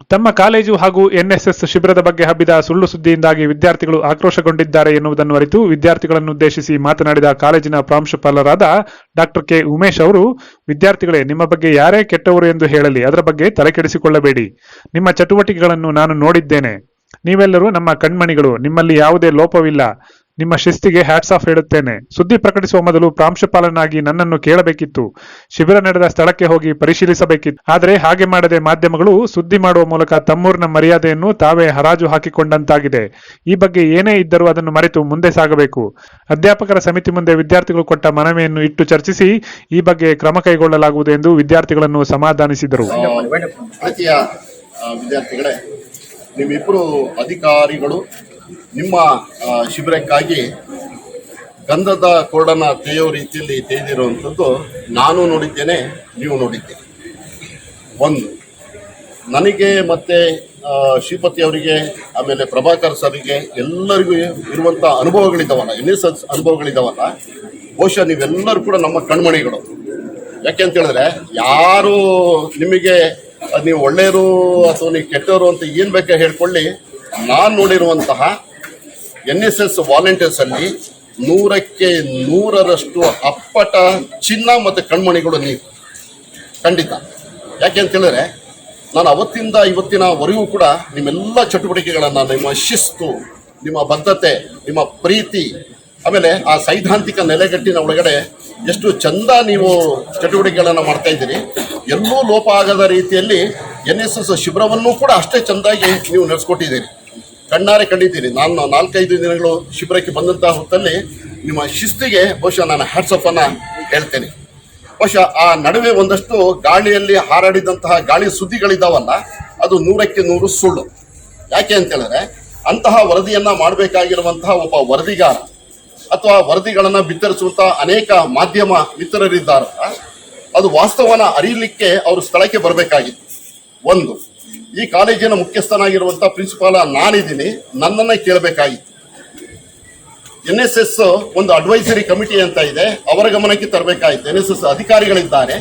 ತಮ್ಮ ಕಾಲೇಜು ಹಾಗೂ ಎನ್ಎಸ್ಎಸ್ ಶಿಬಿರದ ಬಗ್ಗೆ ಹಬ್ಬಿದ ಸುಳ್ಳು ಸುದ್ದಿಯಿಂದಾಗಿ ವಿದ್ಯಾರ್ಥಿಗಳು ಆಕ್ರೋಶಗೊಂಡಿದ್ದಾರೆ ಎನ್ನುವುದನ್ನು ಅರಿತು ವಿದ್ಯಾರ್ಥಿಗಳನ್ನು ಉದ್ದೇಶಿಸಿ ಮಾತನಾಡಿದ ಕಾಲೇಜಿನ ಪ್ರಾಂಶುಪಾಲರಾದ ಡಾಕ್ಟರ್ ಕೆ. ಉಮೇಶ್ ಅವರು, ವಿದ್ಯಾರ್ಥಿಗಳೇ, ನಿಮ್ಮ ಬಗ್ಗೆ ಯಾರೇ ಕೆಟ್ಟವರು ಎಂದು ಹೇಳಲಿ, ಅದರ ಬಗ್ಗೆ ತಲೆಕೆಡಿಸಿಕೊಳ್ಳಬೇಡಿ. ನಿಮ್ಮ ಚಟುವಟಿಕೆಗಳನ್ನು ನಾನು ನೋಡಿದ್ದೇನೆ. ನೀವೆಲ್ಲರೂ ನಮ್ಮ ಕಣ್ಮಣಿಗಳು. ನಿಮ್ಮಲ್ಲಿ ಯಾವುದೇ ಲೋಪವಿಲ್ಲ. ನಿಮ್ಮ ಶಿಸ್ತಿಗೆ ಹ್ಯಾಟ್ಸ್ ಆಫ್ ಹೇಳುತ್ತೇನೆ. ಸುದ್ದಿ ಪ್ರಕಟಿಸುವ ಮೊದಲು ಪ್ರಾಂಶುಪಾಲನಾಗಿ ನನ್ನನ್ನು ಕೇಳಬೇಕಿತ್ತು. ಶಿಬಿರ ನಡೆದ ಸ್ಥಳಕ್ಕೆ ಹೋಗಿ ಪರಿಶೀಲಿಸಬೇಕಿತ್ತು. ಆದರೆ ಹಾಗೆ ಮಾಡದೆ ಮಾಧ್ಯಮಗಳು ಸುದ್ದಿ ಮಾಡುವ ಮೂಲಕ ತಮ್ಮೂರಿನ ಮರ್ಯಾದೆಯನ್ನು ತಾವೇ ಹರಾಜು ಹಾಕಿಕೊಂಡಂತಾಗಿದೆ. ಈ ಬಗ್ಗೆ ಏನೇ ಇದ್ದರೂ ಅದನ್ನು ಮರೆತು ಮುಂದೆ ಸಾಗಬೇಕು. ಅಧ್ಯಾಪಕರ ಸಮಿತಿ ಮುಂದೆ ವಿದ್ಯಾರ್ಥಿಗಳು ಕೊಟ್ಟ ಮನವಿಯನ್ನು ಇಟ್ಟು ಚರ್ಚಿಸಿ ಈ ಬಗ್ಗೆ ಕ್ರಮ ಕೈಗೊಳ್ಳಲಾಗುವುದು ಎಂದು ವಿದ್ಯಾರ್ಥಿಗಳನ್ನು ಸಮಾಧಾನಿಸಿದರು. ವಿದ್ಯಾರ್ಥಿಗಳೇ ನಿಮ್ಮಿಬ್ಬರು ಅಧಿಕಾರಿಗಳು ನಿಮ್ಮ ಶಿಬಿರಕ್ಕಾಗಿ ಗಂಧದ ಕೊರಡನ ತೆಯೋ ರೀತಿಯಲ್ಲಿ ತೆಗೆದಿರುವಂಥದ್ದು ನಾನು ನೋಡಿದ್ದೇನೆ, ನೀವು ನೋಡಿದ್ದೇನೆ ಒಂದು, ನನಗೆ ಮತ್ತೆ ಶ್ರೀಪತಿ ಅವರಿಗೆ, ಆಮೇಲೆ ಪ್ರಭಾಕರ್ ಸರ್ಗೆ ಎಲ್ಲರಿಗೂ ಇರುವಂಥ ಅನುಭವಗಳಿದ್ದಾವಲ್ಲ ಎನ್ ಎಸ್ ಅನುಭವಗಳಿದ್ದಾವಲ್ಲ ಬಹುಶಃ ನೀವೆಲ್ಲರೂ ಕೂಡ ನಮ್ಮ ಕಣ್ಮಣಿಗಳು. ಯಾಕೆ ಅಂತ ಹೇಳಿದ್ರೆ, ಯಾರು ನಿಮಗೆ ನೀವು ಒಳ್ಳೆಯವರು ಅಥವಾ ನೀವು ಕೆಟ್ಟವರು ಅಂತ ಏನು ಬೇಕಾ ಹೇಳ್ಕೊಳ್ಳಿ ನಾನು ನೋಡಿರುವಂತಹ ಎನ್ ಎಸ್ ಎಸ್ ವಾಲಂಟಿಯರ್ಸ್ ಅಲ್ಲಿ ನೂರಕ್ಕೆ ನೂರರಷ್ಟು ಅಪ್ಪಟ ಚಿನ್ನ ಮತ್ತು ಕಣ್ಮಣಿಗಳು ನೀವು. ಖಂಡಿತ. ಯಾಕೆ ಅಂತ ಹೇಳಿದ್ರೆ, ನಾನು ಅವತ್ತಿಂದ ಇವತ್ತಿನವರೆಗೂ ಕೂಡ ನಿಮ್ಮೆಲ್ಲ ಚಟುವಟಿಕೆಗಳನ್ನು, ನಿಮ್ಮ ಶಿಸ್ತು, ನಿಮ್ಮ ಬದ್ಧತೆ, ನಿಮ್ಮ ಪ್ರೀತಿ, ಆಮೇಲೆ ಆ ಸೈದ್ಧಾಂತಿಕ ನೆಲೆಗಟ್ಟಿನ ಒಳಗಡೆ ಎಷ್ಟು ಚಂದ ನೀವು ಚಟುವಟಿಕೆಗಳನ್ನು ಮಾಡ್ತಾ ಇದ್ದೀರಿ. ಎಲ್ಲೂ ಲೋಪ ಆಗದ ರೀತಿಯಲ್ಲಿ ಎನ್ ಎಸ್ ಎಸ್ ಶಿಬಿರವನ್ನು ಕೂಡ ಅಷ್ಟೇ ಚೆಂದಾಗಿ ನೀವು ನಡೆಸ್ಕೊಟ್ಟಿದ್ದೀರಿ. ಕಣ್ಣಾರೆ ಕಂಡಿದ್ದೀನಿ ನಾನು ನಾಲ್ಕೈದು ದಿನಗಳು ಶಿಬಿರಕ್ಕೆ ಬಂದಂತಹ ಹೊತ್ತಲ್ಲಿ ನಿಮ್ಮ ಶಿಸ್ತಿಗೆ ಬಹುಶಃ ನಾನು ಹ್ಯಾಟ್ಸಪ್ ಅನ್ನ ಹೇಳ್ತೇನೆ. ಬಹುಶಃ ಆ ನಡುವೆ ಒಂದಷ್ಟು ಗಾಳಿಯಲ್ಲಿ ಹಾರಾಡಿದಂತಹ ಗಾಳಿ ಸುದ್ದಿಗಳಿದ್ದಾವಲ್ಲ ಅದು ನೂರಕ್ಕೆ ನೂರು ಸುಳ್ಳು. ಯಾಕೆ ಅಂತ ಹೇಳಿದ್ರೆ, ಅಂತಹ ವರದಿಯನ್ನ ಮಾಡಬೇಕಾಗಿರುವಂತಹ ಒಬ್ಬ ವರದಿಗಾರ ಅಥವಾ ವರದಿಗಳನ್ನು ಬಿತ್ತರಿಸುವಂತಹ ಅನೇಕ ಮಾಧ್ಯಮ ಮಿತ್ರರಿದ್ದಾರ. ಅದು ವಾಸ್ತವನ ಅರಿಯಲಿಕ್ಕೆ ಅವರು ಸ್ಥಳಕ್ಕೆ ಬರಬೇಕಾಗಿತ್ತು. ಒಂದು ಈ ಕಾಲೇಜಿನ ಮುಖ್ಯಸ್ಥನಾಗಿರುವಂತಹ ಪ್ರಿನ್ಸಿಪಾಲ ನಾನಿದ್ದೀನಿ. ನನ್ನನ್ನ ಕೇಳಬೇಕಾಗಿತ್ತು. ಎನ್ ಎಸ್ ಎಸ್ ಒಂದು ಅಡ್ವೈಸರಿ ಕಮಿಟಿ ಅಂತ ಇದೆ. ಅವರ ಗಮನಕ್ಕೆ ತರಬೇಕಾಯಿತು ಎನ್ ಎಸ್ ಎಸ್ ಅಧಿಕಾರಿಗಳಿದ್ದಾರೆ.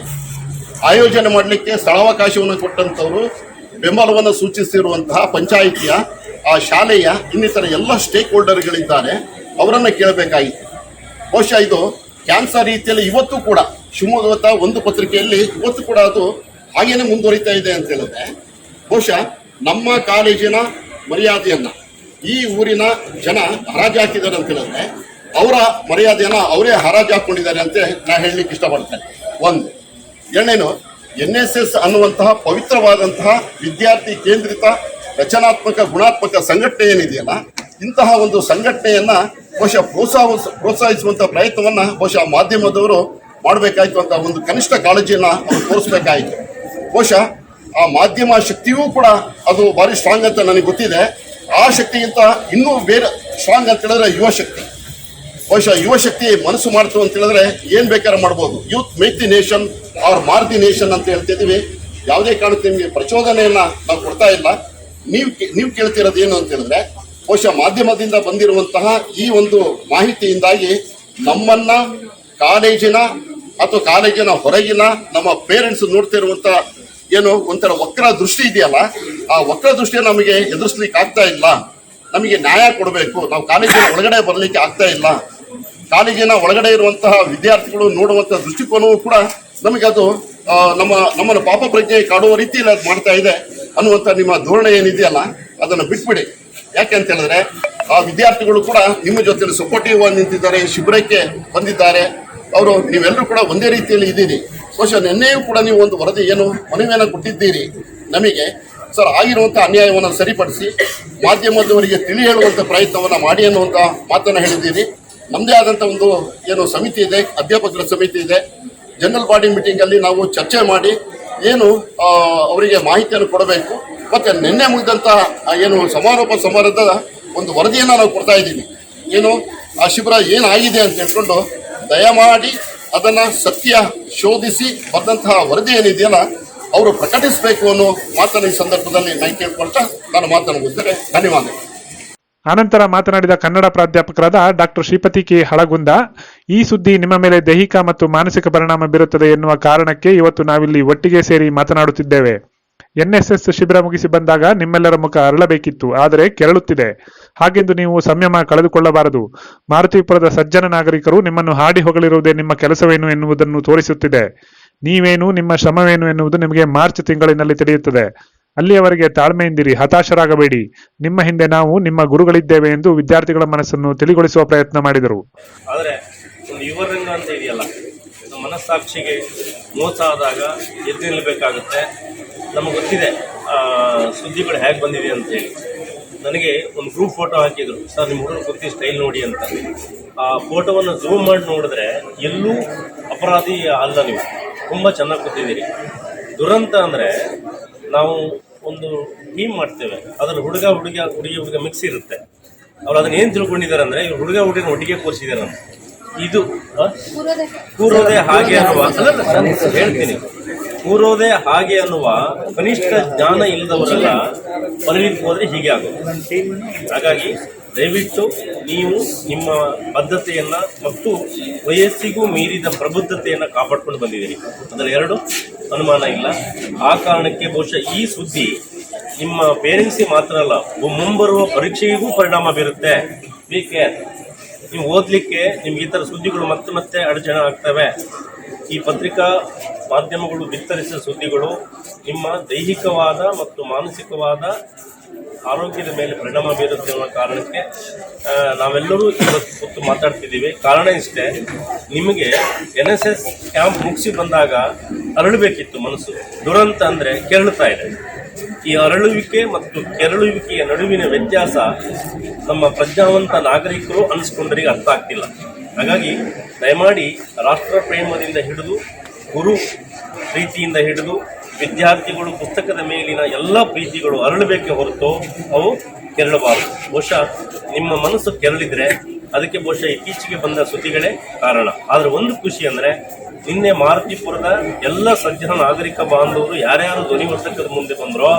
ಆಯೋಜನೆ ಮಾಡಲಿಕ್ಕೆ ಸ್ಥಳಾವಕಾಶವನ್ನು ಕೊಟ್ಟಂತವರು ಬೆಂಬಲವನ್ನು ಸೂಚಿಸಿರುವಂತಹ ಪಂಚಾಯಿತಿಯ, ಆ ಶಾಲೆಯ, ಇನ್ನಿತರ ಎಲ್ಲ ಸ್ಟೇಕ್ ಹೋಲ್ಡರ್ಗಳಿದ್ದಾರೆ ಅವರನ್ನು ಕೇಳಬೇಕಾಗಿತ್ತು. ಬಹುಶಃ ಇದು ಕ್ಯಾನ್ಸರ್ ರೀತಿಯಲ್ಲಿ ಇವತ್ತು ಕೂಡ, ಶಿವಮೊಗ್ಗದ ಒಂದು ಪತ್ರಿಕೆಯಲ್ಲಿ ಇವತ್ತು ಕೂಡ ಅದು ಹಾಗೇನೆ ಮುಂದುವರಿತಾ ಇದೆ ಅಂತ ಹೇಳಿದ್ರೆ ಬಹುಶಃ ನಮ್ಮ ಕಾಲೇಜಿನ ಮರ್ಯಾದೆಯನ್ನ ಈ ಊರಿನ ಜನ ಹರಾಜು ಹಾಕಿದ್ದಾರೆ ಅಂತ ಹೇಳಿದ್ರೆ ಅವರ ಮರ್ಯಾದೆಯನ್ನ ಅವರೇ ಹರಾಜು ಹಾಕೊಂಡಿದ್ದಾರೆ ಅಂತ ನಾ ಹೇಳಲಿಕ್ಕೆ ಇಷ್ಟಪಡ್ತೇನೆ. ಒಂದು. ಎರಡನೇನು ಎನ್ ಎಸ್ ಎಸ್ ಅನ್ನುವಂತಹ ಪವಿತ್ರವಾದಂತಹ ವಿದ್ಯಾರ್ಥಿ ಕೇಂದ್ರಿತ ರಚನಾತ್ಮಕ ಗುಣಾತ್ಮಕ ಸಂಘಟನೆ ಏನಿದೆಯಲ್ಲ, ಇಂತಹ ಒಂದು ಸಂಘಟನೆಯನ್ನ ಬಹುಶಃ ಪ್ರೋತ್ಸಾಹ ಪ್ರೋತ್ಸಾಹಿಸುವಂತಹ ಪ್ರಯತ್ನವನ್ನ ಬಹುಶಃ ಮಾಧ್ಯಮದವರು ಮಾಡಬೇಕಾಯ್ತು ಅಂತ ಒಂದು ಕನಿಷ್ಠ ಕಾಳಜಿಯನ್ನ ಅವರು ತೋರಿಸ್ಬೇಕಾಯಿತು. ಬಹುಶಃ ಆ ಮಾಧ್ಯಮ ಶಕ್ತಿಯೂ ಕೂಡ ಅದು ಭಾರಿ ಸ್ಟ್ರಾಂಗ್ ಅಂತ ನನಗೆ ಗೊತ್ತಿದೆ. ಆ ಶಕ್ತಿಗಿಂತ ಇನ್ನೂ ಬೇರೆ ಸ್ಟ್ರಾಂಗ್ ಅಂತ ಹೇಳಿದ್ರೆ ಯುವ ಶಕ್ತಿ. ಬಹುಶಃ ಯುವ ಶಕ್ತಿ ಮನಸ್ಸು ಮಾಡ್ತು ಅಂತ ಹೇಳಿದ್ರೆ ಏನ್ ಬೇಕಾದ್ರೆ ಮಾಡ್ಬೋದು. ಯೂತ್ ಮೇಕ್ ದಿ ನೇಷನ್ ಅವ್ರ ಮಾರ್ ದಿ ನೇಷನ್ ಅಂತ ಹೇಳ್ತಿದೀವಿ ಯಾವುದೇ ಕಾರಣಕ್ಕೆ ನಿಮಗೆ ಪ್ರಚೋದನೆಯನ್ನ ನಾವು ಕೊಡ್ತಾ ಇಲ್ಲ. ನೀವು ನೀವು ಕೇಳ್ತಿರೋದು ಏನು ಅಂತ ಹೇಳಿದ್ರೆ, ಬಹುಶಃ ಮಾಧ್ಯಮದಿಂದ ಬಂದಿರುವಂತಹ ಈ ಒಂದು ಮಾಹಿತಿಯಿಂದಾಗಿ ನಮ್ಮನ್ನ ಕಾಲೇಜಿನ ಅಥವಾ ಕಾಲೇಜಿನ ಹೊರಗಿನ ನಮ್ಮ ಪೇರೆಂಟ್ಸ್ ನೋಡ್ತಿರುವಂತ ಏನು ಒಂಥರ ವಕ್ರ ದೃಷ್ಟಿ ಇದೆಯಲ್ಲ, ಆ ವಕ್ರ ದೃಷ್ಟಿಯ ನಮಗೆ ಎದುರಿಸ್ಲಿಕ್ಕೆ ಆಗ್ತಾ ಇಲ್ಲ. ನಮಗೆ ನ್ಯಾಯ ಕೊಡಬೇಕು. ನಾವು ಕಾಲೇಜಿನ ಒಳಗಡೆ ಬರಲಿಕ್ಕೆ ಆಗ್ತಾ ಇಲ್ಲ. ಕಾಲೇಜಿನ ಒಳಗಡೆ ಇರುವಂತಹ ವಿದ್ಯಾರ್ಥಿಗಳು ನೋಡುವಂತಹ ದೃಷ್ಟಿಕೋನವೂ ಕೂಡ ನಮಗೆ ಅದು ನಮ್ಮ, ನಮ್ಮನ್ನು ಪಾಪ ಪ್ರಜ್ಞೆ ಕಾಡುವ ರೀತಿಯಲ್ಲಿ ಅದು ಮಾಡ್ತಾ ಇದೆ ಅನ್ನುವಂಥ ನಿಮ್ಮ ಧೋರಣೆ ಏನಿದೆಯಲ್ಲ, ಅದನ್ನು ಬಿಟ್ಬಿಡಿ. ಯಾಕೆ ಅಂತ ಹೇಳಿದ್ರೆ, ಆ ವಿದ್ಯಾರ್ಥಿಗಳು ಕೂಡ ನಿಮ್ಮ ಜೊತೆಯಲ್ಲಿ ಸಪೋರ್ಟಿವ್ ಆಗಿ ನಿಂತಿದ್ದಾರೆ, ಶಿಬಿರಕ್ಕೆ ಬಂದಿದ್ದಾರೆ. ಅವರು ನೀವೆಲ್ಲರೂ ಕೂಡ ಒಂದೇ ರೀತಿಯಲ್ಲಿ ಇದ್ದೀರಿ. ಬಹುಶಃ ನಿನ್ನೆಯೂ ಕೂಡ ನೀವು ಒಂದು ವರದಿ ಏನು ಮನವಿಯನ್ನು ಕೊಟ್ಟಿದ್ದೀರಿ. ನಮಗೆ ಸರ್ ಆಗಿರುವಂಥ ಅನ್ಯಾಯವನ್ನು ಸರಿಪಡಿಸಿ ಮಾಧ್ಯಮದವರಿಗೆ ತಿಳಿ ಹೇಳುವಂಥ ಪ್ರಯತ್ನವನ್ನು ಮಾಡಿ ಅನ್ನುವಂಥ ಮಾತನ್ನು ಹೇಳಿದ್ದೀರಿ. ನಮ್ಮದೇ ಆದಂಥ ಒಂದು ಏನು ಸಮಿತಿ ಇದೆ, ಅಧ್ಯಾಪಕರ ಸಮಿತಿ ಇದೆ. ಜನರಲ್ ಬಾಡಿ ಮೀಟಿಂಗ್ ಅಲ್ಲಿ ನಾವು ಚರ್ಚೆ ಮಾಡಿ ಏನು ಅವರಿಗೆ ಮಾಹಿತಿಯನ್ನು ಕೊಡಬೇಕು. ಮತ್ತೆ ನಿನ್ನೆ ಮುಗಿದಂತ ಏನು ಸಮಾರೋಪ ಸಮಾರಂಭದ ಒಂದು ವರದಿಯನ್ನು ನಾವು ಕೊಡ್ತಾ ಇದ್ದೀವಿ. ಏನು, ಆ ಶಿಬಿರ ಏನಾಗಿದೆ ಅಂತ ಹೇಳ್ಕೊಂಡು ದಯಮಾಡಿ ಅದನ್ನ ಸತ್ಯ ಶೋಧಿಸಿ ಬಂದಂತಹ ವರದಿ ಏನಿದೆಯಲ್ಲ, ಅವರು ಪ್ರಕಟಿಸಬೇಕು ಅನ್ನೋ ಮಾತನ್ನು ಈ ಸಂದರ್ಭದಲ್ಲಿ ನಾನು ಕೇಳ್ಕೊಳ್ತಾ ನಾನು ಮಾತನ್ನು ಮುಗಿದರೆ ಧನ್ಯವಾದ ಆನಂತರ ಮಾತನಾಡಿದ ಕನ್ನಡ ಪ್ರಾಧ್ಯಾಪಕರಾದ ಡಾಕ್ಟರ್ ಶ್ರೀಪತಿ ಕೆ ಹಳಗುಂದ, ಈ ಸುದ್ದಿ ನಿಮ್ಮ ಮೇಲೆ ದೈಹಿಕ ಮತ್ತು ಮಾನಸಿಕ ಪರಿಣಾಮ ಬೀರುತ್ತದೆ ಎನ್ನುವ ಕಾರಣಕ್ಕೆ ಇವತ್ತು ನಾವಿಲ್ಲಿ ಒಟ್ಟಿಗೆ ಸೇರಿ ಮಾತನಾಡುತ್ತಿದ್ದೇವೆ. ಎನ್ಎಸ್ಎಸ್ ಶಿಬಿರ ಮುಗಿಸಿ ಬಂದಾಗ ನಿಮ್ಮೆಲ್ಲರ ಮುಖ ಅರಳಬೇಕಿತ್ತು, ಆದರೆ ಕೆರಳುತ್ತಿದೆ. ಹಾಗೆಂದು ನೀವು ಸಂಯಮ ಕಳೆದುಕೊಳ್ಳಬಾರದು. ಮಾರುತಿಪುರದ ಸಜ್ಜನ ನಾಗರಿಕರು ನಿಮ್ಮನ್ನು ಹಾಡಿ ಹೊಗಳಿರುವುದೇ ನಿಮ್ಮ ಕೆಲಸವೇನು ಎನ್ನುವುದನ್ನು ತೋರಿಸುತ್ತಿದೆ. ನೀವೇನು, ನಿಮ್ಮ ಶ್ರಮವೇನು ಎನ್ನುವುದು ನಿಮಗೆ ಮಾರ್ಚ್ ತಿಂಗಳಿನಲ್ಲಿ ತಿಳಿಯುತ್ತದೆ. ಅಲ್ಲಿಯವರೆಗೆ ತಾಳ್ಮೆಯಿಂದಿರಿ, ಹತಾಶರಾಗಬೇಡಿ. ನಿಮ್ಮ ಹಿಂದೆ ನಾವು, ನಿಮ್ಮ ಗುರುಗಳಿದ್ದೇವೆ ಎಂದು ವಿದ್ಯಾರ್ಥಿಗಳ ಮನಸ್ಸನ್ನು ತಿಳಿಗೊಳಿಸುವ ಪ್ರಯತ್ನ ಮಾಡಿದರು. ಆದರೆ ಮನಸ್ಸಾಕ್ಷಿಗೆ ಮೋಸ ಆದಾಗ ಎದ್ದು ನಿಲ್ಲಬೇಕಾಗುತ್ತೆ ನಮಗೆ ಗೊತ್ತಿದೆ ಸುದ್ದಿಗಳು ಹೇಗೆ ಬಂದಿದೆ ಅಂತೇಳಿ ನನಗೆ ಒಂದು ಗ್ರೂಪ್ ಫೋಟೋ ಹಾಕಿದರು. ಸರ್ ನಿಮ್ಮ ಹುಡುಗರು ಕುರ್ತಿ ಸ್ಟೈಲ್ ನೋಡಿ ಅಂತ. ಆ ಫೋಟೋವನ್ನು ಝೂಮ್ ಮಾಡಿ ನೋಡಿದ್ರೆ ಎಲ್ಲೂ ಅಪರಾಧಿ ಅಲ್ಲ ನೀವು. ತುಂಬ ಚೆನ್ನಾಗಿ ಕೂತಿದ್ದೀರಿ. ದುರಂತ ಅಂದರೆ ನಾವು ಒಂದು ಟೀಮ್ ಮಾಡ್ತೇವೆ. ಅದರಲ್ಲಿ ಹುಡುಗ ಹುಡುಗ ಹುಡುಗಿ ಹುಡುಗ ಮಿಕ್ಸ್ ಇರುತ್ತೆ. ಅವ್ರು ಅದನ್ನ ಏನು ತಿಳ್ಕೊಂಡಿದ್ದಾರೆ ಅಂದರೆ ಇವ್ರು ಹುಡುಗ ಹುಡುಗಿನ ಒಟ್ಟಿಗೆ ಕೂರಿಸಿದ್ದಾರೆ ಅಂತ. ಇದು? ಕೂರೋದೇ ಹಾಗೆ ಅನ್ನುವ ನಾನು ಹೇಳ್ತೀನಿ. ಕೂರೋದೇ ಹಾಗೆ ಅನ್ನುವ ಕನಿಷ್ಠ ಜ್ಞಾನ ಇಲ್ಲದವರೆಲ್ಲ ಬರಲಿಕ್ಕೆ ಹೋದರೆ ಹೀಗೆ ಆಗುತ್ತೆ ಹಾಗಾಗಿ ದಯವಿಟ್ಟು ನೀವು ನಿಮ್ಮ ಬದ್ಧತೆಯನ್ನು ಮತ್ತು ವಯಸ್ಸಿಗೂ ಮೀರಿದ ಪ್ರಬುದ್ಧತೆಯನ್ನು ಕಾಪಾಡ್ಕೊಂಡು ಬಂದಿದ್ದೀರಿ. ಅದರ ಎರಡು, ಅನುಮಾನ ಇಲ್ಲ. ಆ ಕಾರಣಕ್ಕೆ ಬಹುಶಃ ಈ ಸುದ್ದಿ ನಿಮ್ಮ ಪೇರೆಂಟ್ಸಿಗೆ ಮಾತ್ರ ಅಲ್ಲ, ಮುಂಬರುವ ಪರೀಕ್ಷೆಗೂ ಪರಿಣಾಮ ಬೀರುತ್ತೆ. ಬಿ ಕೇರ್ ನೀವು ಓದಲಿಕ್ಕೆ ನಿಮ್ಗೆ ಈ ಥರ ಸುದ್ದಿಗಳು ಮತ್ತೆ ಮತ್ತೆ ಅಡಚಣೆ ಆಗ್ತವೆ. ಈ ಪತ್ರಿಕಾ ಮಾಧ್ಯಮಗಳು ಬಿತ್ತರಿಸಿದ ಸುದ್ದಿಗಳು ನಿಮ್ಮ ದೈಹಿಕವಾದ ಮತ್ತು ಮಾನಸಿಕವಾದ ಆರೋಗ್ಯದ ಮೇಲೆ ಪರಿಣಾಮ ಬೀರುತ್ತೆ ಅನ್ನೋ ಕಾರಣಕ್ಕೆ ನಾವೆಲ್ಲರೂ ಇವತ್ತು ಕೂತು ಮಾತಾಡ್ತಿದ್ದೀವಿ. ಕಾರಣ ಇಷ್ಟೇ, ನಿಮಗೆ ಎನ್ ಎಸ್ ಎಸ್ ಕ್ಯಾಂಪ್ ಮುಗಿಸಿ ಬಂದಾಗ ಅರಳಬೇಕಿತ್ತು ಮನಸ್ಸು. ದುರಂತ ಅಂದರೆ ಕೆರಳುತ್ತಾ ಇದೆ. ಈ ಅರಳುವಿಕೆ ಮತ್ತು ಕೆರಳುವಿಕೆಯ ನಡುವಿನ ವ್ಯತ್ಯಾಸ ನಮ್ಮ ಪ್ರಜ್ಞಾವಂತ ನಾಗರಿಕರು ಅನಿಸ್ಕೊಂಡರಿಗೆ ಅರ್ಥ ಆಗ್ತಿಲ್ಲ. ಹಾಗಾಗಿ ದಯಮಾಡಿ ರಾಷ್ಟ್ರ ಪ್ರೇಮದಿಂದ ಹಿಡಿದು ಗುರು ಪ್ರೀತಿಯಿಂದ ಹಿಡಿದು ವಿದ್ಯಾರ್ಥಿಗಳು ಪುಸ್ತಕದ ಮೇಲಿನ ಎಲ್ಲ ಪ್ರೀತಿಗಳು ಅರಳಬೇಕೆ ಹೊರತು ಅವು ಕೆರಳಬಾರದು. ಬಹುಶಃ ನಿಮ್ಮ ಮನಸ್ಸು ಕೆರಳಿದ್ರೆ ಅದಕ್ಕೆ ಬಹುಶಃ ಇತ್ತೀಚೆಗೆ ಬಂದ ಸುದ್ದಿಗಳೇ ಕಾರಣ. ಆದರೆ ಒಂದು ಖುಷಿ ಅಂದರೆ ನಿನ್ನೆ ಮಾರುತಿಪುರದ ಎಲ್ಲ ಸಜ್ಜನ ನಾಗರಿಕ ಬಾಂಧವರು ಯಾರ್ಯಾರು ಧ್ವನಿವರ್ಧಕದ ಮುಂದೆ ಬಂದರೋ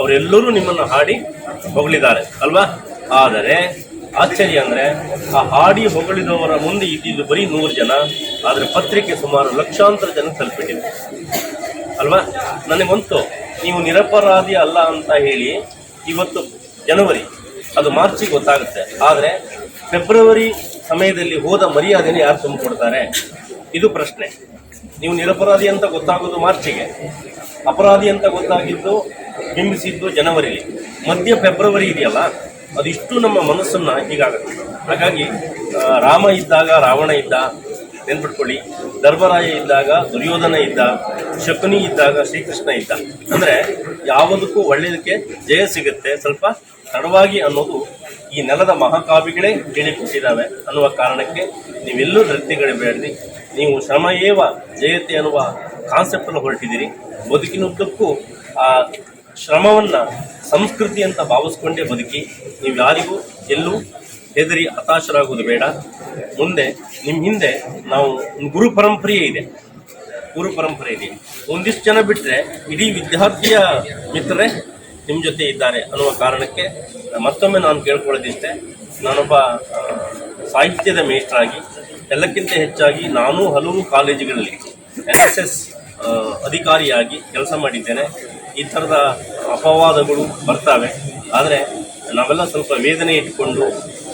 ಅವರೆಲ್ಲರೂ ನಿಮ್ಮನ್ನು ಹಾಡಿ ಹೊಗಳಿದ್ದಾರೆ. ಅಲ್ವಾ? ಆದರೆ ಆಶ್ಚರ್ಯ ಅಂದರೆ ಆ ಹಾಡಿ ಹೊಗಳಿದವರ ಮುಂದೆ ಇದ್ದಿದ್ದು ಬರೀ ನೂರು ಜನ, ಆದರೆ ಪತ್ರಿಕೆ ಸುಮಾರು ಲಕ್ಷಾಂತರ ಜನ ತಲುಪಿಟ್ಟಿದೆ. ಅಲ್ವಾ? ನನಗೊಂತು ನೀವು ನಿರಪರಾಧಿ ಅಲ್ಲ ಅಂತ ಹೇಳಿ ಇವತ್ತು ಜನವರಿ, ಅದು ಮಾರ್ಚಿಗೆ ಗೊತ್ತಾಗುತ್ತೆ. ಆದರೆ ಫೆಬ್ರವರಿ ಸಮಯದಲ್ಲಿ ಹೋದ ಮರ್ಯಾದೆನೇ ಯಾರು ತುಂಬಿಕೊಡ್ತಾರೆ ಇದು ಪ್ರಶ್ನೆ. ನೀವು ನಿರಪರಾಧಿ ಅಂತ ಗೊತ್ತಾಗೋದು ಮಾರ್ಚಿಗೆ. ಅಪರಾಧಿ ಅಂತ ಗೊತ್ತಾಗಿದ್ದು ಬಿಂಬಿಸಿದ್ದು ಜನವರಿಲಿ. ಮಧ್ಯ ಫೆಬ್ರವರಿ ಇದೆಯಲ್ಲ? ಅದಿಷ್ಟು ನಮ್ಮ ಮನಸ್ಸನ್ನು ಹೀಗಾಗುತ್ತೆ. ಹಾಗಾಗಿ ರಾಮ ಇದ್ದಾಗ ರಾವಣ ಇದ್ದ, ನೆನ್ಪಿಟ್ಕೊಳ್ಳಿ. ಧರ್ಮರಾಯ ಇದ್ದಾಗ ದುರ್ಯೋಧನ ಇದ್ದ, ಶಕುನಿ ಇದ್ದಾಗ ಶ್ರೀಕೃಷ್ಣ ಇದ್ದ. ಅಂದರೆ ಯಾವುದಕ್ಕೂ ಒಳ್ಳೆಯದಕ್ಕೆ ಜಯ ಸಿಗುತ್ತೆ, ಸ್ವಲ್ಪ ತಡವಾಗಿ ಅನ್ನೋದು ಈ ನೆಲದ ಮಹಾಕಾವ್ಯಗಳೇ ಹೇಳಿಕೊಟ್ಟಿದ್ದಾವೆ ಅನ್ನುವ ಕಾರಣಕ್ಕೆ ನೀವೆಲ್ಲೂ ನೃತ್ಯಗಳಿಬೇಡ್ರಿ ನೀವು ಶ್ರಮ ಜಯತೆ ಅನ್ನುವ ಕಾನ್ಸೆಪ್ಟ್ ಅನ್ನು ಹೊರಟಿದ್ದೀರಿ. ಬದುಕಿನುದ್ದಕ್ಕೂ, ಆ ಶ್ರಮವನ್ನ ಸಂಸ್ಕೃತಿ ಅಂತ ಭಾವಿಸ್ಕೊಂಡೇ ಬದುಕಿ ನೀವು ಯಾರಿಗೂ ಎಲ್ಲೂ ಹೆದರಿ ಹತಾಶರಾಗುವುದು ಬೇಡ. ಮುಂದೆ ನಿಮ್ಮ ಹಿಂದೆ ನಾವು ಗುರು ಪರಂಪರೆಯೇ ಇದೆ. ಗುರು ಪರಂಪರೆ ಇದೆ. ಒಂದಿಷ್ಟು ಜನ ಬಿಟ್ಟರೆ ಇಡೀ ವಿದ್ಯಾರ್ಥಿಯ ಮಿತ್ರರೇ ನಿಮ್ಮ ಜೊತೆ ಇದ್ದಾರೆ ಅನ್ನುವ ಕಾರಣಕ್ಕೆ ಮತ್ತೊಮ್ಮೆ ನಾನು ಕೇಳ್ಕೊಳ್ಳೋದಿಷ್ಟೇ, ನಾನೊಬ್ಬ ಸಾಹಿತ್ಯದ ಮೇಷ್ಟ್ರಾಗಿ, ಎಲ್ಲಕ್ಕಿಂತ ಹೆಚ್ಚಾಗಿ ನಾನು ಹಲವು ಕಾಲೇಜುಗಳಲ್ಲಿ ಎನ್ ಎಸ್ ಎಸ್ ಅಧಿಕಾರಿಯಾಗಿ ಕೆಲಸ ಮಾಡಿದ್ದೇನೆ. ಈ ಥರದ ಅಪವಾದಗಳು ಬರ್ತವೆ. ಆದರೆ ನಾವೆಲ್ಲ ಸ್ವಲ್ಪ ವೇದನೆ ಇಟ್ಟುಕೊಂಡು,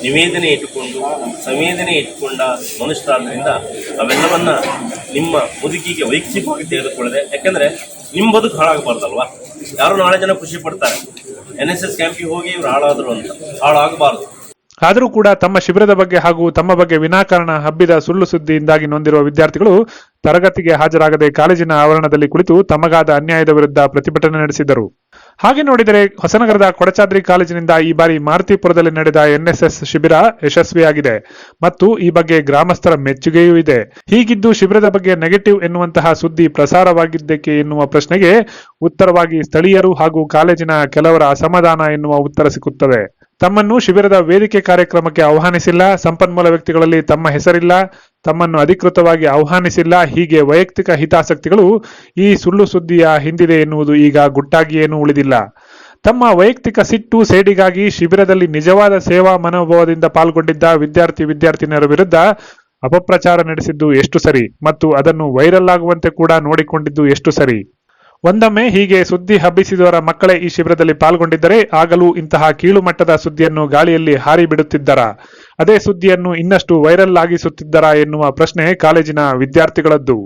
ನಿವೇದನೆ ಇಟ್ಟುಕೊಂಡು, ಸಂವೇದನೆ ಇಟ್ಟುಕೊಂಡ ಮನುಷ್ಯರಾದ್ದರಿಂದ ಅವೆಲ್ಲವನ್ನ ನಿಮ್ಮ ಬದುಕಿಗೆ ವೈಯಕ್ತಿಕವಾಗಿ ತೆಗೆದುಕೊಳ್ಳದೆ, ಯಾಕೆಂದರೆ ನಿಮ್ಮ ಬದುಕು ಹಾಳಾಗಬಾರ್ದಲ್ವಾ? ಯಾರು ನಾಳೆ ಜನ ಖುಷಿ ಪಡ್ತಾರೆ? ಎನ್ ಎಸ್ ಎಸ್ ಕ್ಯಾಂಪಿಗೆ ಹೋಗಿ ಇವ್ರು ಹಾಳಾದರು ಅಂತ. ಹಾಳಾಗಬಾರ್ದು. ಆದರೂ ಕೂಡ ತಮ್ಮ ಶಿಬಿರದ ಬಗ್ಗೆ ಹಾಗೂ ತಮ್ಮ ಬಗ್ಗೆ ವಿನಾಕಾರಣ ಹಬ್ಬಿದ ಸುಳ್ಳು ಸುದ್ದಿಯಿಂದಾಗಿ ನೊಂದಿರುವ ವಿದ್ಯಾರ್ಥಿಗಳು ತರಗತಿಗೆ ಹಾಜರಾಗದೆ ಕಾಲೇಜಿನ ಆವರಣದಲ್ಲಿ ಕುಳಿತು ತಮಗಾದ ಅನ್ಯಾಯದ ವಿರುದ್ಧ ಪ್ರತಿಭಟನೆ ನಡೆಸಿದರು. ಹಾಗೆ ನೋಡಿದರೆ ಹೊಸನಗರದ ಕೊಡಚಾದ್ರಿ ಕಾಲೇಜಿನಿಂದ ಈ ಬಾರಿ ಮಾರುತಿಪುರದಲ್ಲಿ ನಡೆದ ಎನ್ಎಸ್ಎಸ್ ಶಿಬಿರ ಯಶಸ್ವಿಯಾಗಿದೆ ಮತ್ತು ಈ ಬಗ್ಗೆ ಗ್ರಾಮಸ್ಥರ ಮೆಚ್ಚುಗೆಯೂ ಇದೆ. ಹೀಗಿದ್ದು ಶಿಬಿರದ ಬಗ್ಗೆ ನೆಗೆಟಿವ್ ಎನ್ನುವಂತಹ ಸುದ್ದಿ ಪ್ರಸಾರವಾಗಿದ್ದಕ್ಕೆ ಎನ್ನುವ ಪ್ರಶ್ನೆಗೆ ಉತ್ತರವಾಗಿ ಸ್ಥಳೀಯರು ಹಾಗೂ ಕಾಲೇಜಿನ ಕೆಲವರ ಅಸಮಾಧಾನ ಎನ್ನುವ ಉತ್ತರ ಸಿಕ್ಕುತ್ತದೆ. ತಮ್ಮನ್ನು ಶಿಬಿರದ ವೇದಿಕೆ ಕಾರ್ಯಕ್ರಮಕ್ಕೆ ಆಹ್ವಾನಿಸಿಲ್ಲ. ಸಂಪನ್ಮೂಲ ವ್ಯಕ್ತಿಗಳಲ್ಲಿ ತಮ್ಮ ಹೆಸರಿಲ್ಲ. ತಮ್ಮನ್ನು ಅಧಿಕೃತವಾಗಿ ಆಹ್ವಾನಿಸಿಲ್ಲ. ಹೀಗೆ ವೈಯಕ್ತಿಕ ಹಿತಾಸಕ್ತಿಗಳು ಈ ಸುಳ್ಳು ಸುದ್ದಿಯ ಹಿಂದಿದೆ ಎನ್ನುವುದು ಈಗ ಗುಟ್ಟಾಗಿಯೇನೂ ಉಳಿದಿಲ್ಲ. ತಮ್ಮ ವೈಯಕ್ತಿಕ ಸಿಟ್ಟು ಸೇಡಿಗಾಗಿ ಶಿಬಿರದಲ್ಲಿ ನಿಜವಾದ ಸೇವಾ ಮನೋಭಾವದಿಂದ ಪಾಲ್ಗೊಂಡಿದ್ದ ವಿದ್ಯಾರ್ಥಿ ವಿದ್ಯಾರ್ಥಿನಿಯರ ವಿರುದ್ಧ ಅಪಪ್ರಚಾರ ನಡೆಸಿದ್ದು ಎಷ್ಟು ಸರಿ ಮತ್ತು ಅದನ್ನು ವೈರಲ್ ಆಗುವಂತೆ ಕೂಡ ನೋಡಿಕೊಂಡಿದ್ದು ಎಷ್ಟು ಸರಿ? ಒಂದೊಮ್ಮೆ ಹೀಗೆ ಸುದ್ದಿ ಹಬ್ಬಿಸಿದವರ ಮಕ್ಕಳೇ ಈ ಶಿಬಿರದಲ್ಲಿ ಪಾಲ್ಗೊಂಡಿದ್ದರೆ ಆಗಲೂ ಇಂತಹ ಕೀಳು ಮಟ್ಟದ ಸುದ್ದಿಯನ್ನು ಗಾಳಿಯಲ್ಲಿ ಹಾರಿ ಬಿಡುತ್ತಿದ್ದರ ಅದೇ ಸುದ್ದಿಯನ್ನು ಇನ್ನಷ್ಟು ವೈರಲ್ ಆಗಿಸುತ್ತಿದ್ದರಾ ಎನ್ನುವ ಪ್ರಶ್ನೆ ಕಾಲೇಜಿನ ವಿದ್ಯಾರ್ಥಿಗಳದ್ದು.